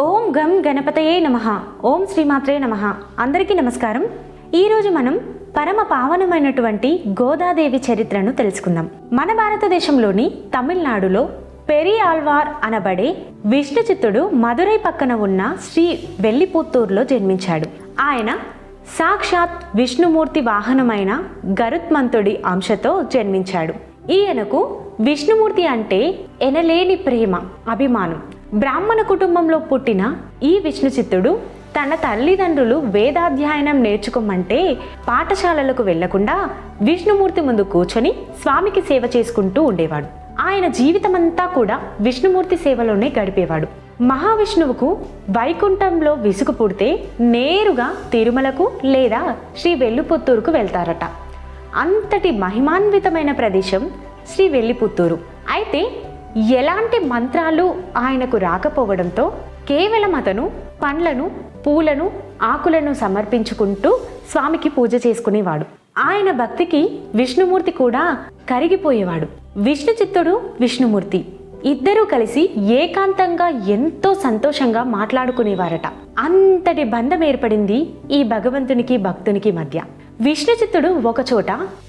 ఓం గం గణపతయే నమ. ఓం శ్రీమాత్రే నమ. అందరికీ నమస్కారం. ఈరోజు మనం పరమ పావనమైనటువంటి గోదాదేవి చరిత్రను తెలుసుకుందాం. మన భారతదేశంలోని తమిళనాడులో పెరియాల్వార్ అనబడే విష్ణుచిత్తుడు మదురై పక్కన ఉన్న శ్రీ వెల్లిపుత్తూరులో జన్మించాడు. ఆయన సాక్షాత్ విష్ణుమూర్తి వాహనమైన గరుత్మంతుడి అంశతో జన్మించాడు. ఈయనకు విష్ణుమూర్తి అంటే ఎనలేని ప్రేమ అభిమానం. బ్రాహ్మణ కుటుంబంలో పుట్టిన ఈ విష్ణుచిత్తుడు తన తల్లిదండ్రులు వేదాధ్యయనం నేర్చుకోమంటే పాఠశాలలకు వెళ్ళకుండా విష్ణుమూర్తి ముందు కూర్చొని స్వామికి సేవ చేసుకుంటూ ఉండేవాడు. ఆయన జీవితమంతా కూడా విష్ణుమూర్తి సేవలోనే గడిపేవాడు. మహావిష్ణువుకు వైకుంఠంలో విసుగు పుడితే నేరుగా తిరుమలకు లేదా శ్రీ వెల్లుపుత్తూరుకు వెళ్తారట. అంతటి మహిమాన్వితమైన ప్రదేశం శ్రీ వెల్లిపుత్తూరు. అయితే ఎలాంటి మంత్రాలు ఆయనకు రాకపోవడంతో కేవలం అతను పండ్లను పూలను ఆకులను సమర్పించుకుంటూ స్వామికి పూజ చేసుకునేవాడు. ఆయన భక్తికి విష్ణుమూర్తి కూడా కరిగిపోయేవాడు. విష్ణు చిత్తుడు విష్ణుమూర్తి. ఇద్దరూ కలిసి ఏకాంతంగా ఎంతో సంతోషంగా మాట్లాడుకునేవారట. అంతటి బంధం ఏర్పడింది ఈ భగవంతునికి భక్తునికి మధ్య. విష్ణుచిత్తుడు ఒకచోట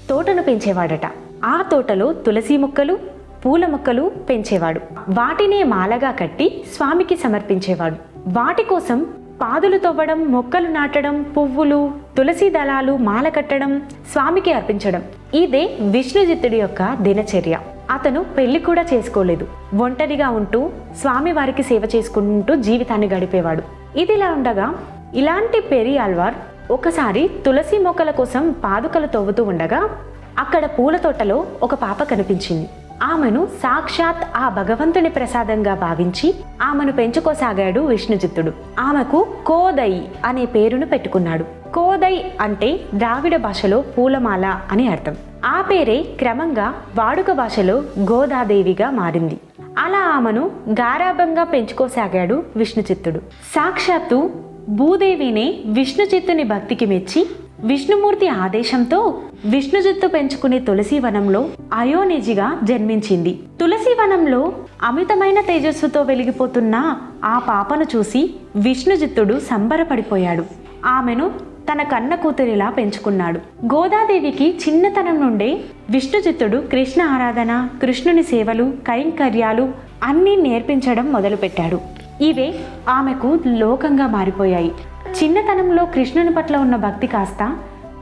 తోటను పెంచేవాడట. ఆ తోటలో తులసి మొక్కలు పూల మొక్కలు పెంచేవాడు. వాటినే మాలగా కట్టి స్వామికి సమర్పించేవాడు. వాటి కోసం పాదులు తవ్వడం మొక్కలు నాటడం పువ్వులు తులసి దళాలు మాల కట్టడం స్వామికి అర్పించడం. ఇదే విష్ణుజిత్తుడి యొక్క దినచర్య. అతను పెళ్ళి కూడా చేసుకోలేదు. ఒంటరిగా ఉంటూ స్వామి వారికి సేవ చేసుకుంటూ జీవితాన్ని గడిపేవాడు. ఇదిలా ఉండగా ఇలాంటి పెరి ఆల్వార్ ఒకసారి తులసి మొక్కల కోసం పాదుకలు తవ్వుతూ ఉండగా అక్కడ పూల తోటలో ఒక పాప కనిపించింది. ఆమెను సాక్షాత్ ఆ భగవంతుని ప్రసాదంగా భావించి ఆమెను పెంచుకోసాగాడు విష్ణుజిత్తుడు. ఆమెకు కోదై అనే పేరును పెట్టుకున్నాడు. కోదై అంటే ద్రావిడ భాషలో పూలమాల అని అర్థం. ఆ పేరే క్రమంగా వాడుక భాషలో గోదాదేవిగా మారింది. అలా ఆమెను గారాభంగా పెంచుకోసాగాడు విష్ణుచిత్తుడు సాక్షాత్తు భూదేవినే విష్ణుచిత్తుని భక్తికి మెచ్చి విష్ణుమూర్తి ఆదేశంతో విష్ణుజిత్తు పెంచుకునే తులసి వనంలో అయోనిజిగా జన్మించింది. తులసి వనంలో అమితమైన తేజస్సుతో వెలిగిపోతున్న ఆ పాపను చూసి విష్ణుజిత్తుడు సంబరపడిపోయాడు. ఆమెను తన కన్న కూతురిలా పెంచుకున్నాడు. గోదాదేవికి చిన్నతనం నుండే విష్ణుజిత్తుడు కృష్ణ ఆరాధన కృష్ణుని సేవలు కైంకర్యాలు అన్నీ నేర్పించడం మొదలుపెట్టాడు. ఇవే ఆమెకు లోకంగా మారిపోయాయి. చిన్నతనంలో కృష్ణుని పట్ల ఉన్న భక్తి కాస్త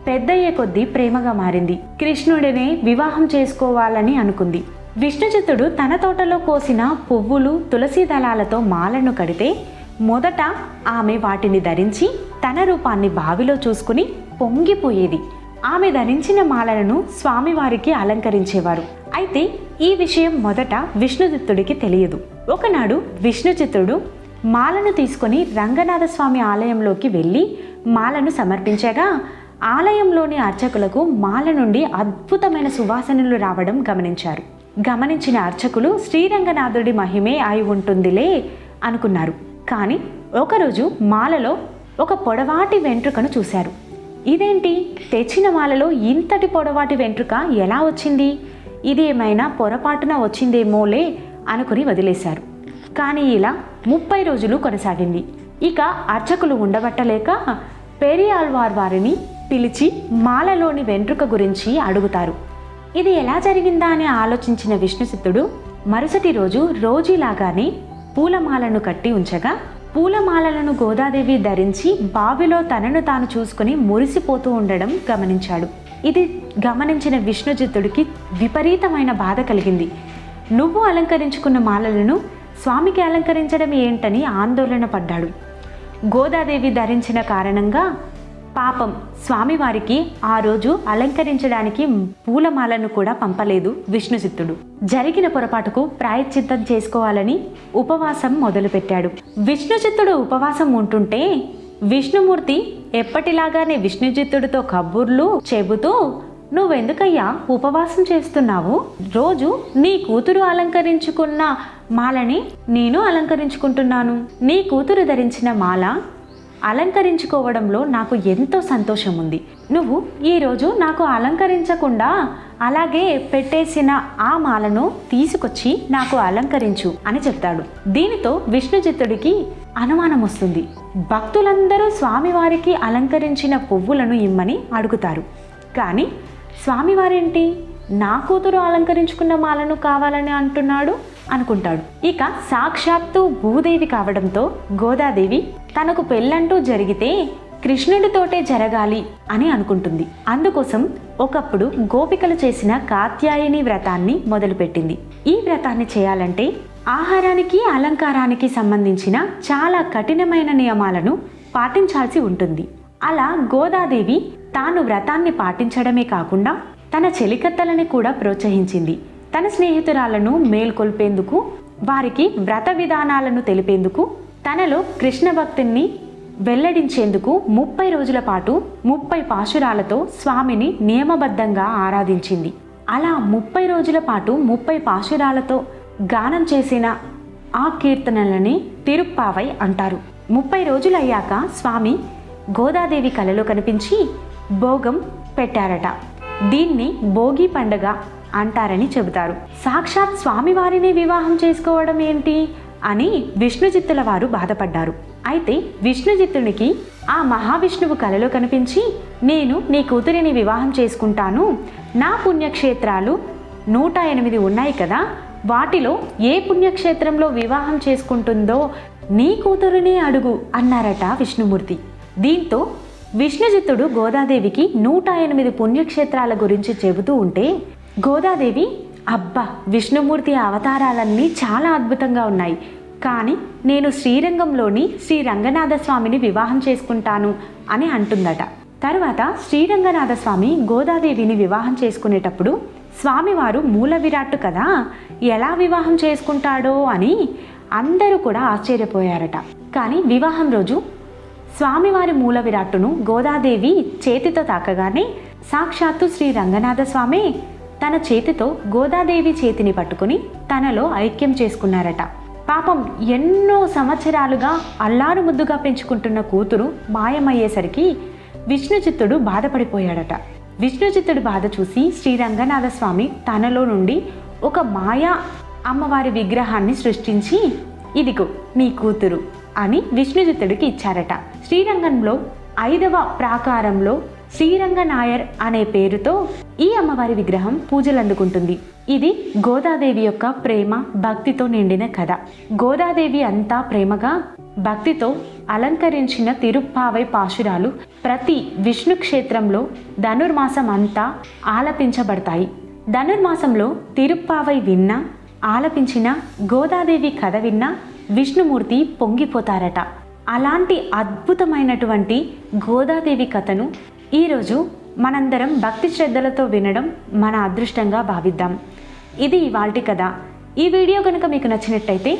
పెద్దయ్యే కొద్దీ ప్రేమగా మారింది. కృష్ణుడినే వివాహం చేసుకోవాలని అనుకుంది. విష్ణుచిత్తుడు తన తోటలో కోసిన పువ్వులు తులసి దళాలతో మాలను కడితే మొదట ఆమె వాటిని ధరించి తన రూపాన్ని బావిలో చూసుకుని పొంగిపోయేది. ఆమె ధరించిన మాలలను స్వామివారికి అలంకరించేవారు. అయితే ఈ విషయం మొదట విష్ణుచిత్తుడికి తెలియదు. ఒకనాడు విష్ణుచిత్తుడు మాలను తీసుకొని రంగనాథస్వామి ఆలయంలోకి వెళ్ళి మాలను సమర్పించగా ఆలయంలోని అర్చకులకు మాల నుండి అద్భుతమైన సువాసనలు రావడం గమనించారు. గమనించిన అర్చకులు శ్రీరంగనాథుడి మహిమే అయి ఉంటుందిలే అనుకున్నారు. కానీ ఒకరోజు మాలలో ఒక పొడవాటి వెంట్రుకను చూశారు. ఇదేంటి? తెచ్చిన మాలలో ఇంతటి పొడవాటి వెంట్రుక ఎలా వచ్చింది? ఇది ఏమైనా పొరపాటున వచ్చిందేమోలే అనుకుని వదిలేశారు. కానీ ఇలా ముప్పై రోజులు కొనసాగింది. ఇక అర్చకులు ఉండబట్టలేక పెరియాల్వార్ వారిని పిలిచి మాలలోని వెంట్రుక గురించి అడుగుతారు. ఇది ఎలా జరిగిందా అని ఆలోచించిన విష్ణుసిద్ధుడు మరుసటి రోజు రోజులాగానే పూలమాలను కట్టి ఉంచగా పూలమాలలను గోదాదేవి ధరించి బావిలో తనను తాను చూసుకుని మురిసిపోతూ ఉండడం గమనించాడు. ఇది గమనించిన విష్ణుజిత్తుడికి విపరీతమైన బాధ కలిగింది. నువ్వు అలంకరించుకున్న మాలలను స్వామికి అలంకరించడం ఏంటని ఆందోళన పడ్డాడు. గోదాదేవి ధరించిన కారణంగా పాపం స్వామివారికి ఆ రోజు అలంకరించడానికి పూలమాలను కూడా పంపలేదు విష్ణుచిత్తుడు జరిగిన పొరపాటుకు ప్రాయశ్చిత్తం చేసుకోవాలని ఉపవాసం మొదలుపెట్టాడు. విష్ణుచిత్తుడు ఉపవాసం ఉంటుంటే విష్ణుమూర్తి ఎప్పటిలాగానే విష్ణుచిత్తుడితో కబుర్లు చెబుతూ నువ్వెందుకయ్యా ఉపవాసం చేస్తున్నావు? రోజు నీ కూతురు అలంకరించుకున్న మాలని నేను అలంకరించుకుంటున్నాను. నీ కూతురు ధరించిన మాల అలంకరించుకోవడంలో నాకు ఎంతో సంతోషం ఉంది నువ్వు ఈరోజు నాకు అలంకరించకుండా అలాగే పెట్టేసిన ఆ మాలను తీసుకొచ్చి నాకు అలంకరించు అని చెప్తాడు. దీనితో విష్ణుచిత్తుడికి అనుమానం వస్తుంది భక్తులందరూ స్వామివారికి అలంకరించిన పువ్వులను ఇమ్మని అడుగుతారు. కానీ స్వామివారేంటి? నా కూతురు అలంకరించుకున్న మాలను కావాలని అంటున్నాడు అనుకుంటాడు. ఇక సాక్షాత్తు భూదేవి కావడంతో గోదాదేవి తనకు పెళ్ళంటూ జరిగితే కృష్ణుడితోటే జరగాలి అని అనుకుంటుంది. అందుకోసం ఒకప్పుడు గోపికలు చేసిన కాత్యాయని వ్రతాన్ని మొదలుపెట్టింది. ఈ వ్రతాన్ని చేయాలంటే ఆహారానికి అలంకారానికి సంబంధించిన చాలా కఠినమైన నియమాలను పాటించాల్సి ఉంటుంది. అలా గోదాదేవి తాను వ్రతాన్ని పాటించడమే కాకుండా తన చెలికత్తలని కూడా ప్రోత్సహించింది. తన స్నేహితురాలను మేల్కొల్పేందుకు వారికి వ్రత విధానాలను తెలిపేందుకు తనలో కృష్ణ భక్తుని వెల్లడించేందుకు ముప్పై రోజుల పాటు ముప్పై పాశురాలతో స్వామిని నియమబద్ధంగా ఆరాధించింది. అలా ముప్పై రోజుల పాటు ముప్పై పాశురాలతో గానం చేసిన ఆ కీర్తనలని తిరుప్పావై అంటారు. ముప్పై రోజులయ్యాక స్వామి గోదాదేవి కలలో కనిపించి భోగం పెట్టారట. దీన్ని భోగి పండగ అంటారని చెబుతారు. సాక్షాత్ స్వామివారిని వివాహం చేసుకోవడం ఏంటి? అని విష్ణుజిత్తుల వారు బాధపడ్డారు. అయితే విష్ణుజిత్తునికి ఆ మహావిష్ణువు కలలో కనిపించి నేను నీ కూతురిని వివాహం చేసుకుంటాను. నా పుణ్యక్షేత్రాలు నూట ఎనిమిది ఉన్నాయి కదా. వాటిలో ఏ పుణ్యక్షేత్రంలో వివాహం చేసుకుంటుందో నీ కూతురునే అడుగు అన్నారట విష్ణుమూర్తి. దీంతో విష్ణుజిత్తుడు గోదాదేవికి నూట ఎనిమిది పుణ్యక్షేత్రాల గురించి చెబుతూ ఉంటే గోదాదేవి అబ్బా విష్ణుమూర్తి అవతారాలన్నీ చాలా అద్భుతంగా ఉన్నాయి. కానీ నేను శ్రీరంగంలోని శ్రీ రంగనాథ స్వామిని వివాహం చేసుకుంటాను అని అంటుందట. తరువాత శ్రీరంగనాథ స్వామి గోదాదేవిని వివాహం చేసుకునేటప్పుడు స్వామివారు మూల విరాట్టు కదా ఎలా వివాహం చేసుకుంటాడో అని అందరూ కూడా ఆశ్చర్యపోయారట. కానీ వివాహం రోజు స్వామివారి మూల విరాట్టును గోదాదేవి చేతితో తాకగానే సాక్షాత్తు శ్రీ రంగనాథ స్వామి తన చేతితో గోదాదేవి చేతిని పట్టుకుని తనలో ఐక్యం చేసుకున్నారట. పాపం ఎన్నో సంవత్సరాలుగా అల్లారు ముద్దుగా పెంచుకుంటున్న కూతురు మాయమయ్యేసరికి విష్ణుచిత్తుడు బాధపడిపోయాడట. విష్ణుచిత్తుడి బాధ చూసి శ్రీ రంగనాథ స్వామి తనలో నుండి ఒక మాయా అమ్మవారి విగ్రహాన్ని సృష్టించి ఇదిగో నీ కూతురు. అని విష్ణుజిత్తుడికి ఇచ్చారట. శ్రీరంగంలో ఐదవ ప్రాకారంలో శ్రీరంగ నాయర్ అనే పేరుతో ఈ అమ్మవారి విగ్రహం పూజలు అందుకుంటుంది ఇది గోదాదేవి యొక్క ప్రేమ భక్తితో నిండిన కథ. గోదాదేవి అంతా ప్రేమగా భక్తితో అలంకరించిన తిరుప్పావై పాశురాలు ప్రతి విష్ణు క్షేత్రంలో ధనుర్మాసం అంతా ఆలపించబడతాయి. ధనుర్మాసంలో తిరుప్పావై విన్నా ఆలపించిన గోదాదేవి కథ విన్నా విష్ణుమూర్తి పొంగిపోతారట. అలాంటి అద్భుతమైనటువంటి గోదాదేవి కథను ఈరోజు మనందరం భక్తి శ్రద్ధలతో వినడం మన అదృష్టంగా భావిద్దాం. ఇది ఇవాల్టి కథ. ఈ వీడియో కనుక మీకు నచ్చినట్టయితే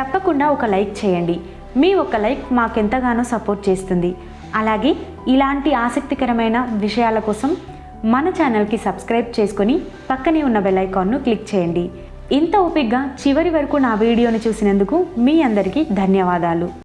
తప్పకుండా ఒక లైక్ చేయండి. మీ ఒక లైక్ మాకెంతగానో సపోర్ట్ చేస్తుంది. అలాగే ఇలాంటి ఆసక్తికరమైన విషయాల కోసం మన ఛానల్కి సబ్స్క్రైబ్ చేసుకొని పక్కనే ఉన్న బెల్ ఐకాన్ను క్లిక్ చేయండి. ఇంత ఓపిగ్గా చివరి వరకు నా వీడియోని చూసినందుకు మీ అందరికీ ధన్యవాదాలు.